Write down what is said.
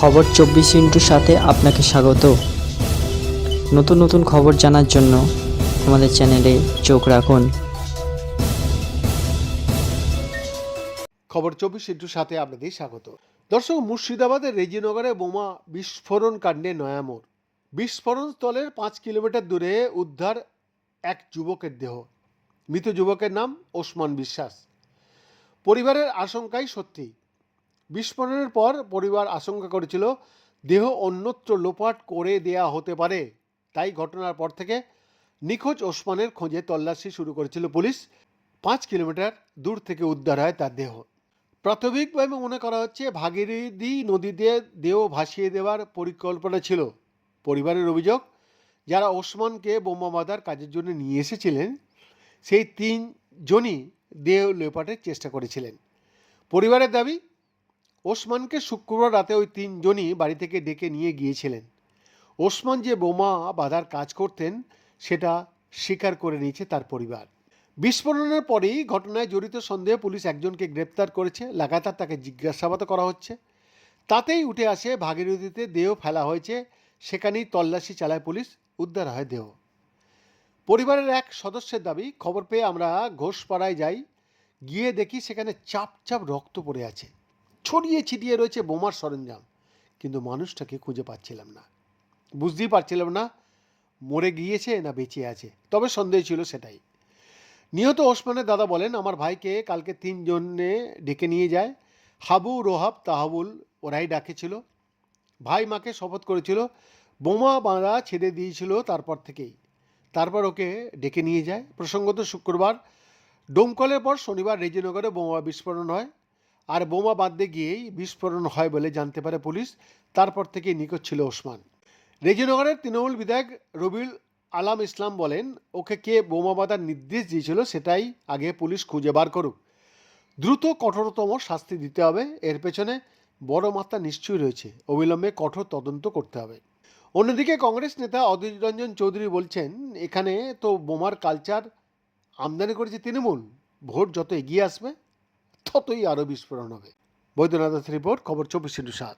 খবর চব্বিশ ইন্টুর সাথে আপনাকে স্বাগত। নতুন নতুন খবর জানার জন্য আমাদের চ্যানেলে চোখ রাখুন। খবর চব্বিশ ইন্টুর সাথে আপনাদের স্বাগত। দর্শক, মুর্শিদাবাদের রেজিনগরে বোমা বিস্ফোরণ কাণ্ডে নয়ামোড়। বিস্ফোরণ স্থলের পাঁচ কিলোমিটার দূরে উদ্ধার এক যুবকের দেহ। মৃত যুবকের নাম ওসমান বিশ্বাস। পরিবারের আশঙ্কাই সত্যি। বিস্ফোরণের পর পরিবার আশঙ্কা করেছিল, দেহ অন্যত্র লোপাট করে দেয়া হতে পারে। তাই ঘটনার পর থেকে নিখোঁজ ওসমানের খোঁজে তল্লাশি শুরু করেছিল পুলিশ। পাঁচ কিলোমিটার দূর থেকে উদ্ধার হয় তার দেহ। প্রাথমিকভাবে মনে করা হচ্ছে ভাগীরথী নদীতে দেহ ভাসিয়ে দেওয়ার পরিকল্পনা ছিল। পরিবারের অভিযোগ, যারা ওসমানকে বোমা বাঁধার কাজের জন্য নিয়ে এসেছিলেন, সেই তিনজনই দেহ লেপাটের চেষ্টা করেছিলেন। পরিবারের দাবি ওসমানকে শুক্রবার রাতে ওই তিনজনই বাড়ি থেকে ডেকে নিয়ে গিয়েছিলেন। ওসমান যে বোমা বাঁধার কাজ করতেন, সেটা স্বীকার করে নিয়েছে তার পরিবার। বিস্ফোরণের পরেই ঘটনায় জড়িত সন্দেহে পুলিশ একজনকে গ্রেপ্তার করেছে। লাগাতার তাকে জিজ্ঞাসাবাদ করা হচ্ছে। তাতেই উঠে আসে, ভাগীরথীতে দেহ ফেলা হয়েছে, সেখানেই তল্লাশি চালায় পুলিশ, উদ্ধার হয় দেহ। পরিবারের এক সদস্যের দাবি, খবর পেয়ে আমরা ঘোষপাড়ায় যাই, গিয়ে দেখি সেখানে চাপ চাপ রক্ত পড়ে আছে। ছড়িয়ে ছিটিয়ে রয়েছে বোমার সরঞ্জাম। কিন্তু মানুষটাকে খুঁজে পাচ্ছিলাম না। বুঝতেই পারছিলাম না, মরে গিয়েছে না বেঁচে আছে। তবে সন্দেহ ছিল সেটাই। নিহত ওসমানের দাদা বলেন, আমার ভাইকে কালকে তিনজনে ডেকে নিয়ে যায়। হাবু, রোহাব, তাহাবুল ওরাই ডাকেছিল। ভাই মাকে শপথ করেছিল। বোমা বাঁধা ছেড়ে দিয়েছিল তারপর থেকেই। তারপর ওকে ডেকে নিয়ে যায়। প্রসঙ্গত শুক্রবার, ডোমকলের পর শনিবার রেজিনগরে বোমা বিস্ফোরণ হয়। আর বোমা বাঁধতে গিয়েই বিস্ফোরণ হয় বলে জানতে পারে পুলিশ। তারপর থেকেই নিখোঁজ ছিল ওসমান। রেজিনগরের তৃণমূল বিধায়ক রবিউল আলাম ইসলাম বলেন, ওকে কে বোমা বাঁধার নির্দেশ দিয়েছিল সেটাই আগে পুলিশ খুঁজে বার করুক। দ্রুত কঠোরতম শাস্তি দিতে হবে। এর পেছনে বড় মাত্রা নিশ্চয়ই রয়েছে। অবিলম্বে কঠোর তদন্ত করতে হবে। অন্যদিকে কংগ্রেস নেতা অধীর রঞ্জন চৌধুরী বলছেন, এখানে তো বোমার কালচার আমদানি করেছে তৃণমূল। ভোট যত এগিয়ে আসবে ততই আরও বিস্ফোরণ হবে। বৈদ্যনাথ রিপোর্ট খবর চব্বিশ ইন্টু সাত।